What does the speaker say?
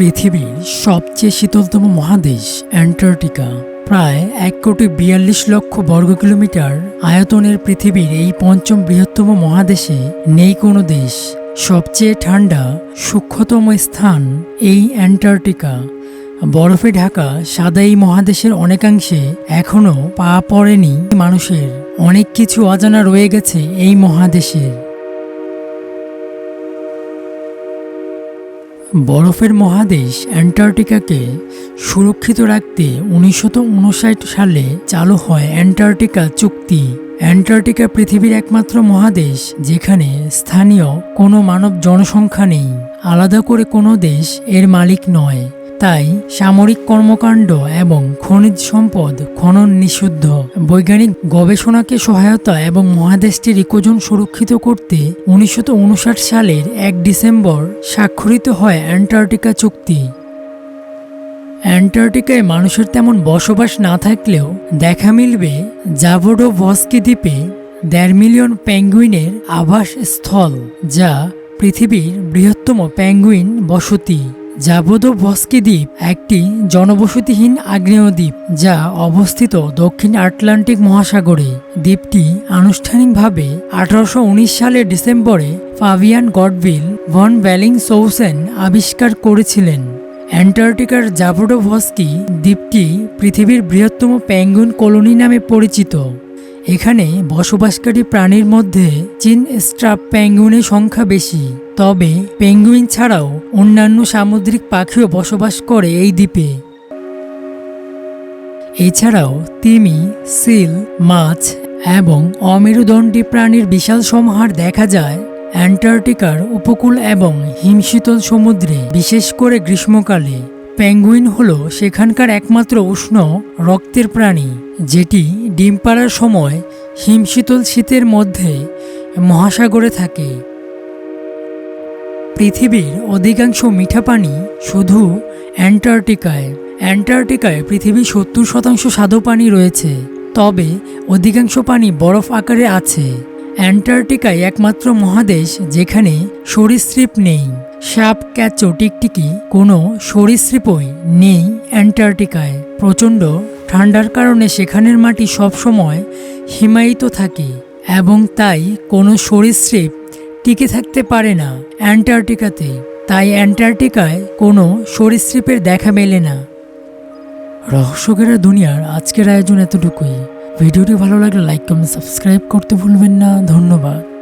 পৃথিবীর সবচেয়ে শীতলতম মহাদেশ অ্যান্টার্কটিকা। প্রায় এক কোটি বিয়াল্লিশ লক্ষ বর্গ কিলোমিটার আয়তনের পৃথিবীর এই পঞ্চম বৃহত্তম মহাদেশে নেই কোনো দেশ। সবচেয়ে ঠান্ডা, সূক্ষ্মতম স্থান এই অ্যান্টার্কটিকা। বরফে ঢাকা সাদা এই মহাদেশের অনেকাংশে এখনও পা পড়েনি মানুষের। অনেক কিছু অজানা রয়ে গেছে এই মহাদেশের। বরফের মহাদেশ অ্যান্টার্কটিকাকে সুরক্ষিত রাখতে উনিশশো উনষাট সালে চালু হয় অ্যান্টার্কটিকা চুক্তি। অ্যান্টার্কটিকা পৃথিবীর একমাত্র মহাদেশ, যেখানে স্থানীয় কোনো মানব জনসংখ্যা নেই। আলাদা করে কোনো দেশ এর মালিক নয়। তাই সামরিক কর্মকাণ্ড এবং খনিজ সম্পদ খনন নিষিদ্ধ। বৈজ্ঞানিক গবেষণাকে সহায়তা এবং মহাদেশটির ইকোজন সুরক্ষিত করতে উনিশশো উনষাট সালের এক ডিসেম্বর স্বাক্ষরিত হয় অ্যান্টার্কটিকা চুক্তি। অ্যান্টার্কটিকায় মানুষের তেমন বসবাস না থাকলেও দেখা মিলবে জাভোডো ভস্কি দ্বীপে দেড় মিলিয়ন প্যাঙ্গুইনের আবাস স্থল যা পৃথিবীর বৃহত্তম প্যাঙ্গুইন বসতি। জাবোদো ভস্কি দ্বীপ একটি জনবসতিহীন আগ্নেয় দ্বীপ যা অবস্থিত দক্ষিণ আটলান্টিক মহাসাগরে। দ্বীপটি আনুষ্ঠানিকভাবে আঠারোশো উনিশ সালের ডিসেম্বরে ফাভিয়ান গডভিল ভন ব্যালিং সৌসেন আবিষ্কার করেছিলেন। অ্যান্টার্কটিকার জাবোডোভস্কি দ্বীপটি পৃথিবীর বৃহত্তম প্যাঙ্গুইন কলোনি নামে পরিচিত। এখানে বসবাসকারী প্রাণীর মধ্যে চীন স্ট্রাপ প্যাঙ্গুইনের সংখ্যা বেশি। তবে পেঙ্গুইন ছাড়াও অন্যান্য সামুদ্রিক পাখিও বসবাস করে এই দ্বীপে। এছাড়াও তিমি, সিল, মাছ এবং অমেরুদণ্ডী প্রাণীর বিশাল সমাহার দেখা যায় অ্যান্টার্কটিকার উপকূল এবং হিমশীতল সমুদ্রে, বিশেষ করে গ্রীষ্মকালে। পেঙ্গুইন হল সেখানকার একমাত্র উষ্ণ রক্তের প্রাণী, যেটি ডিম পাড়ার সময় হিমশীতল শীতের মধ্যে মহাসাগরে থাকে। পৃথিবীর অধিকাংশ মিঠা পানি শুধু অ্যান্টার্কটিকায়। অ্যান্টার্কটিকায় পৃথিবীর সত্তর শতাংশ স্বাদু পানি রয়েছে, তবে অধিকাংশ পানি বরফ আকারে আছে। অ্যান্টার্কটিকায় একমাত্র মহাদেশ যেখানে সরীসৃপ নেই। সাপ, ক্যাচো, টিকটিকি কোনো সরীসৃপই নেই অ্যান্টার্কটিকায়। প্রচণ্ড ঠান্ডার কারণে সেখানের মাটি সবসময় হিমায়িত থাকে এবং তাই কোনো সরীসৃপ টিকে থাকতে পারে না অ্যান্টার্কটিকাতে। তাই অ্যান্টার্কটিকায় কোনো সরীসৃপের দেখা মেলে না। রহস্যকেরা দুনিয়ার আজকের আয়োজন এতটুকুই। ভিডিওটি ভালো লাগলে লাইক কমেন্ট সাবস্ক্রাইব করতে ভুলবেন না। ধন্যবাদ।